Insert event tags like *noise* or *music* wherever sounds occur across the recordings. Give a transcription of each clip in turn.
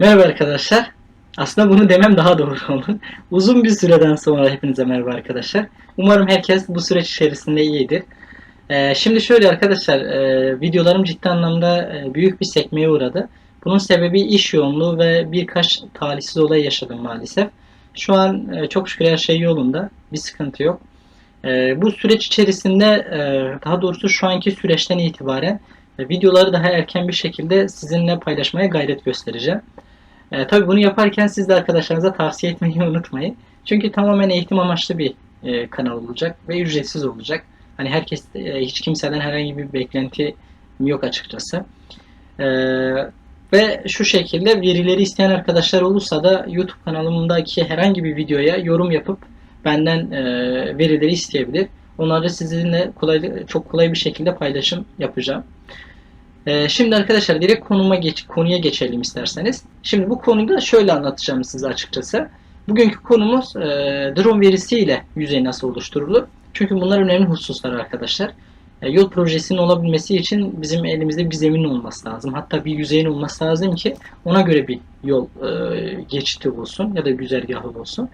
Merhaba arkadaşlar. Aslında bunu demem daha doğru *laughs* oldu. Uzun bir süreden sonra hepinize merhaba arkadaşlar. Umarım herkes bu süreç içerisinde iyidir. Ee, şimdi şöyle arkadaşlar, e, videolarım ciddi anlamda e, büyük bir sekmeye uğradı. Bunun sebebi iş yoğunluğu ve birkaç talihsiz olay yaşadım maalesef. Şu an e, çok şükür her şey yolunda. Bir sıkıntı yok. E, bu süreç içerisinde, e, daha doğrusu şu anki süreçten itibaren e, videoları daha erken bir şekilde sizinle paylaşmaya gayret göstereceğim. E, tabii bunu yaparken siz de arkadaşlarınıza tavsiye etmeyi *laughs* unutmayın. Çünkü tamamen eğitim amaçlı bir e, kanal olacak ve ücretsiz olacak. Hani herkes, e, hiç kimseden herhangi bir beklenti yok açıkçası. E, ve şu şekilde verileri isteyen arkadaşlar olursa da YouTube kanalımdaki herhangi bir videoya yorum yapıp benden e, verileri isteyebilir. Onları sizinle kolay, çok kolay bir şekilde paylaşım yapacağım. Ee, şimdi arkadaşlar direkt konuma geç, konuya geçelim isterseniz. Şimdi bu konuda şöyle anlatacağım size açıkçası. Bugünkü konumuz e, drone verisiyle yüzey nasıl oluşturulur? Çünkü bunlar önemli hususlar arkadaşlar. E, yol projesinin olabilmesi için bizim elimizde bir zemin olması lazım. Hatta bir yüzeyin olması lazım ki ona göre bir yol e, geçiti olsun ya da güzergahı olsun.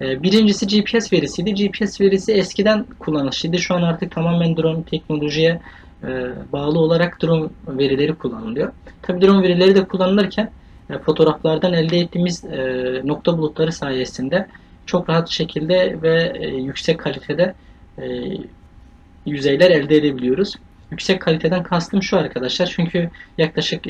E, birincisi GPS verisiydi. GPS verisi eskiden kullanışlıydı. Şu an artık tamamen drone teknolojiye e, bağlı olarak drone verileri kullanılıyor. Tabi drone verileri de kullanılırken e, fotoğraflardan elde ettiğimiz e, nokta bulutları sayesinde çok rahat şekilde ve yüksek kalitede yüzeyler elde edebiliyoruz. Yüksek kaliteden kastım şu arkadaşlar. Çünkü yaklaşık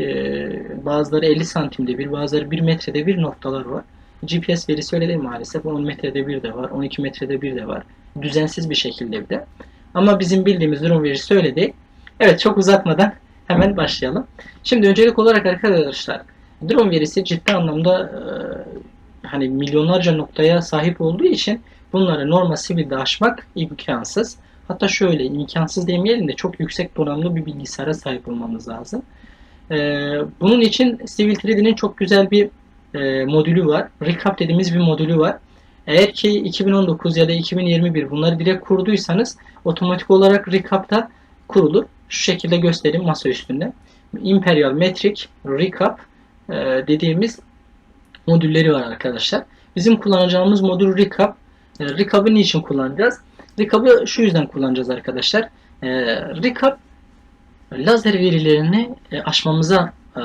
bazıları 50 santimde bir, bazıları 1 metrede bir noktalar var. GPS verisi öyle değil maalesef. 10 metrede bir de var, 12 metrede bir de var. Düzensiz bir şekilde bir de. Ama bizim bildiğimiz drone verisi öyle değil. Evet çok uzatmadan hemen başlayalım. Şimdi öncelik olarak arkadaşlar drone verisi ciddi anlamda e, hani milyonlarca noktaya sahip olduğu için bunları normal sivilde aşmak imkansız. Hatta şöyle imkansız demeyelim de çok yüksek donanımlı bir bilgisayara sahip olmamız lazım. E, bunun için Civil 3D'nin çok güzel bir e, modülü var. Recap dediğimiz bir modülü var. Eğer ki 2019 ya da 2021 bunları direkt kurduysanız otomatik olarak Recap'ta kurulur. Şu şekilde göstereyim masa üstünde. Imperial Metric Recap e, dediğimiz modülleri var arkadaşlar. Bizim kullanacağımız modül Recap. E, Recap'ı niçin kullanacağız? Recap'ı şu yüzden kullanacağız arkadaşlar. E, Recap lazer verilerini e, aşmamıza e,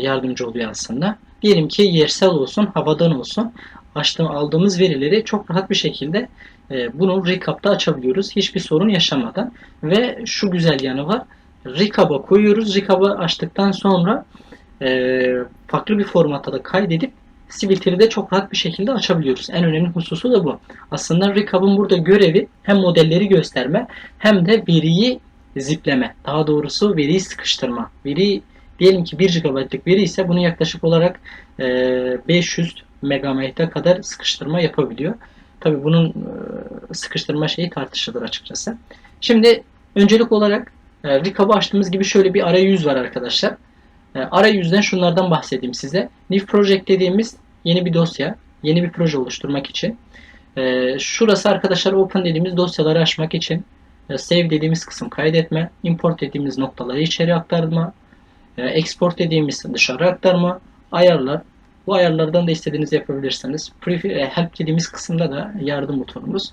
yardımcı oluyor aslında. Diyelim ki yersel olsun, havadan olsun açtığım, aldığımız verileri çok rahat bir şekilde e, bunu Recap'ta açabiliyoruz. Hiçbir sorun yaşamadan. Ve şu güzel yanı var. Recap'a koyuyoruz. Recap'ı açtıktan sonra e, farklı bir formatta da kaydedip Civil'de çok rahat bir şekilde açabiliyoruz. En önemli hususu da bu. Aslında Recap'ın burada görevi hem modelleri gösterme hem de veriyi zipleme. Daha doğrusu veriyi sıkıştırma. Veri diyelim ki 1 GB'lık veri ise bunu yaklaşık olarak e, 500 megabayt'a kadar sıkıştırma yapabiliyor. Tabi bunun e, sıkıştırma şeyi tartışılır açıkçası. Şimdi öncelik olarak e, Recap'ı açtığımız gibi şöyle bir arayüz var arkadaşlar. E, arayüzden şunlardan bahsedeyim size. New Project dediğimiz yeni bir dosya, yeni bir proje oluşturmak için. Şurası arkadaşlar Open dediğimiz dosyaları açmak için. Save dediğimiz kısım kaydetme, import dediğimiz noktaları içeri aktarma, export dediğimiz dışarı aktarma, ayarlar, bu ayarlardan da istediğinizi yapabilirsiniz. Help dediğimiz kısımda da yardım butonumuz.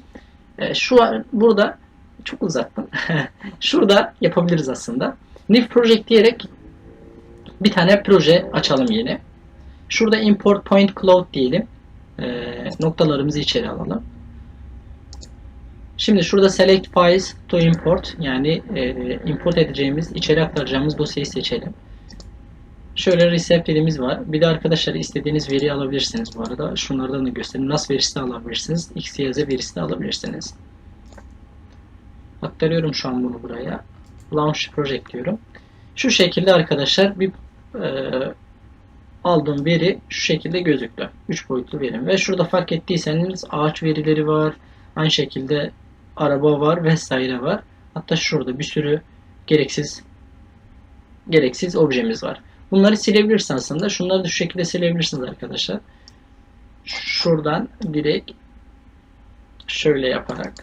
Şu an burada çok uzattım. *laughs* Şurada yapabiliriz aslında. New Project diyerek bir tane proje açalım yeni. Şurada Import Point Cloud diyelim. noktalarımızı içeri alalım. Şimdi şurada Select Files to Import yani import edeceğimiz, içeri aktaracağımız dosyayı seçelim. Şöyle recept dediğimiz var. Bir de arkadaşlar istediğiniz veriyi alabilirsiniz bu arada. Şunlardan da göstereyim. NAS verisi de alabilirsiniz. XYZ verisi de alabilirsiniz. Aktarıyorum şu an bunu buraya. Launch Project diyorum. Şu şekilde arkadaşlar bir e, aldığım veri şu şekilde gözüktü. 3 boyutlu verim. Ve şurada fark ettiyseniz ağaç verileri var. Aynı şekilde araba var vesaire var. Hatta şurada bir sürü gereksiz gereksiz objemiz var. Bunları silebilirsin aslında. Şunları da şu şekilde silebilirsiniz arkadaşlar. Şuradan direkt şöyle yaparak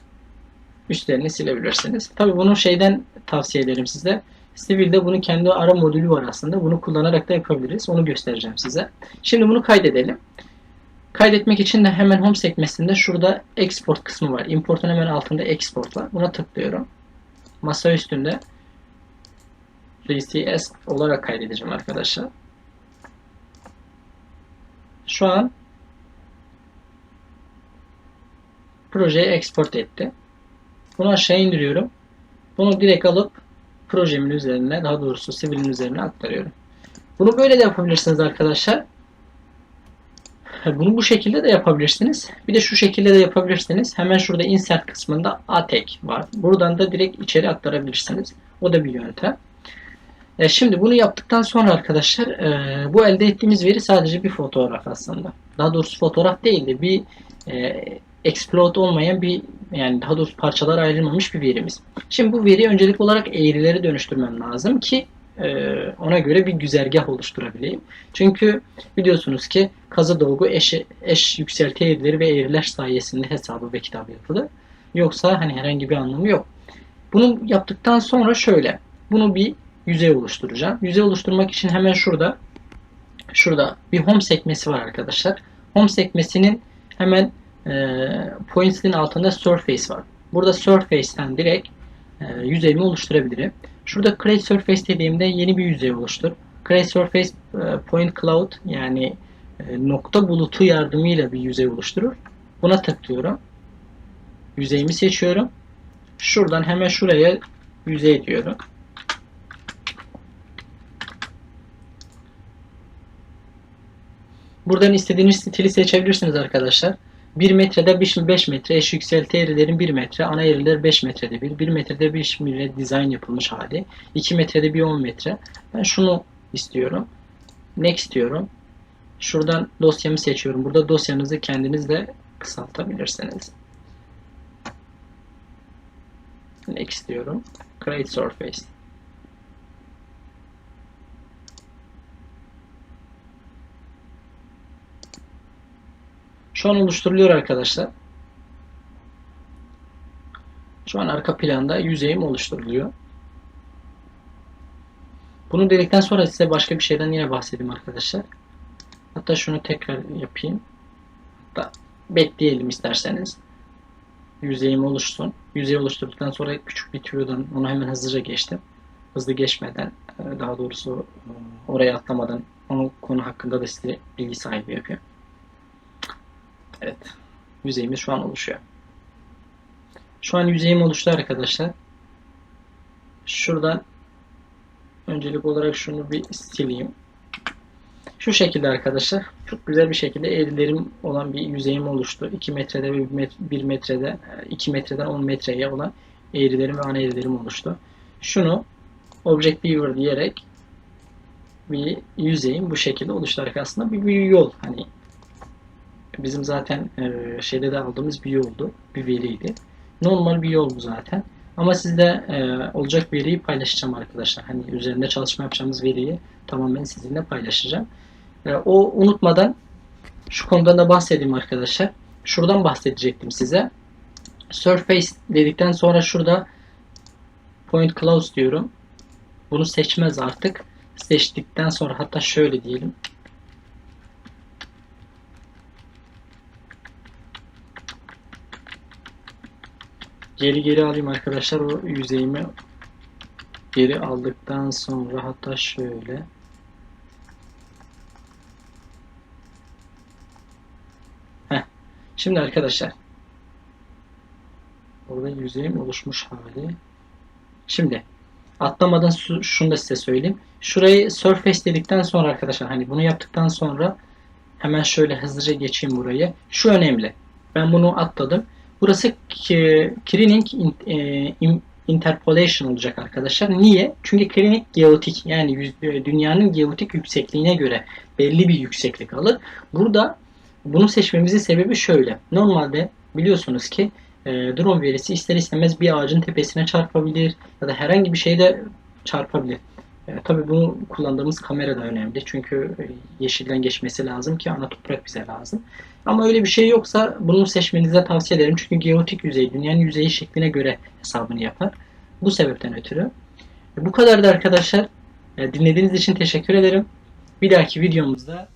üstlerini silebilirsiniz. Tabi bunu şeyden tavsiye ederim size. Civil'de bunun kendi ara modülü var aslında. Bunu kullanarak da yapabiliriz. Onu göstereceğim size. Şimdi bunu kaydedelim. Kaydetmek için de hemen Home sekmesinde şurada Export kısmı var. Import'un hemen altında Export var. Buna tıklıyorum. Masa üstünde RCS olarak kaydedeceğim arkadaşlar. Şu an projeyi export etti. Bunu aşağı indiriyorum. Bunu direkt alıp projemin üzerine, daha doğrusu sivilin üzerine aktarıyorum. Bunu böyle de yapabilirsiniz arkadaşlar. Bunu bu şekilde de yapabilirsiniz. Bir de şu şekilde de yapabilirsiniz. Hemen şurada insert kısmında atek var. Buradan da direkt içeri aktarabilirsiniz. O da bir yöntem. E şimdi bunu yaptıktan sonra arkadaşlar e, bu elde ettiğimiz veri sadece bir fotoğraf aslında. Daha doğrusu fotoğraf değil de bir e, explode olmayan bir yani daha doğrusu parçalar ayrılmamış bir verimiz. Şimdi bu veri öncelik olarak eğrileri dönüştürmem lazım ki e, ona göre bir güzergah oluşturabileyim. Çünkü biliyorsunuz ki kazı dolgu eş, eş yükselti eğrileri ve eğriler sayesinde hesabı ve kitabı yapılır. Yoksa hani herhangi bir anlamı yok. Bunu yaptıktan sonra şöyle. Bunu bir yüzey oluşturacağım. Yüzey oluşturmak için hemen şurada şurada bir home sekmesi var arkadaşlar. Home sekmesinin hemen e, points'in altında surface var. Burada surface'ten direkt e, yüzeyimi oluşturabilirim. Şurada create surface dediğimde yeni bir yüzey oluştur. Create surface e, point cloud yani e, nokta bulutu yardımıyla bir yüzey oluşturur. Buna tıklıyorum. Yüzeyimi seçiyorum. Şuradan hemen şuraya yüzey diyorum. Buradan istediğiniz stili seçebilirsiniz arkadaşlar. 1 metrede 5 metre eş yükselti eğrilerin 1 metre, ana eğriler 5 metrede bir, 1 metrede 5 metre dizayn yapılmış hali, 2 metrede bir 10 metre. Ben şunu istiyorum. Next diyorum. Şuradan dosyamı seçiyorum. Burada dosyanızı kendiniz de kısaltabilirsiniz. Next diyorum. Create Surface. Şu an oluşturuluyor arkadaşlar. Şu an arka planda yüzeyim oluşturuluyor. Bunu dedikten sonra size başka bir şeyden yine bahsedeyim arkadaşlar. Hatta şunu tekrar yapayım. Hatta bekleyelim isterseniz. Yüzeyim oluşsun. Yüzey oluşturduktan sonra küçük bir tüyodan onu hemen hızlıca geçtim. Hızlı geçmeden daha doğrusu oraya atlamadan onu konu hakkında da size bilgi sahibi yapıyorum. Evet. Yüzeyimiz şu an oluşuyor. Şu an yüzeyim oluştu arkadaşlar. Şuradan öncelik olarak şunu bir sileyim. Şu şekilde arkadaşlar. Çok güzel bir şekilde eğrilerim olan bir yüzeyim oluştu. 2 metrede ve 1 metrede 2 metreden 10 metreye olan eğrilerim ve ana eğrilerim oluştu. Şunu Object Viewer diyerek bir yüzeyim bu şekilde oluştu aslında bir, bir yol hani bizim zaten e, şeyde de aldığımız bir yoldu. Bir veriydi. Normal bir yol bu zaten. Ama sizde e, olacak veriyi paylaşacağım arkadaşlar. Hani üzerinde çalışma yapacağımız veriyi tamamen sizinle paylaşacağım. E, o unutmadan şu konudan da bahsedeyim arkadaşlar. Şuradan bahsedecektim size. Surface dedikten sonra şurada Point Close diyorum. Bunu seçmez artık. Seçtikten sonra hatta şöyle diyelim. Geri geri alayım arkadaşlar o yüzeyimi geri aldıktan sonra hatta şöyle Heh. Şimdi arkadaşlar burada yüzeyim oluşmuş hali. Şimdi atlamadan şunu da size söyleyeyim. Şurayı surface dedikten sonra arkadaşlar hani bunu yaptıktan sonra hemen şöyle hızlıca geçeyim burayı. Şu önemli. Ben bunu atladım. Burası Kreening e, Interpolation olacak arkadaşlar. Niye? Çünkü Kreening geotik yani e, dünyanın geotik yüksekliğine göre belli bir yükseklik alır. Burada bunu seçmemizin sebebi şöyle. Normalde biliyorsunuz ki e, drone verisi ister istemez bir ağacın tepesine çarpabilir ya da herhangi bir şeyde çarpabilir. E, tabii bunu kullandığımız kamera da önemli. Çünkü e, yeşilden geçmesi lazım ki ana toprak bize lazım. Ama öyle bir şey yoksa bunu seçmenize tavsiye ederim. Çünkü geotik yüzey dünyanın yüzeyi şekline göre hesabını yapar. Bu sebepten ötürü. Bu kadar da arkadaşlar. E, Dinlediğiniz için teşekkür ederim. Bir dahaki videomuzda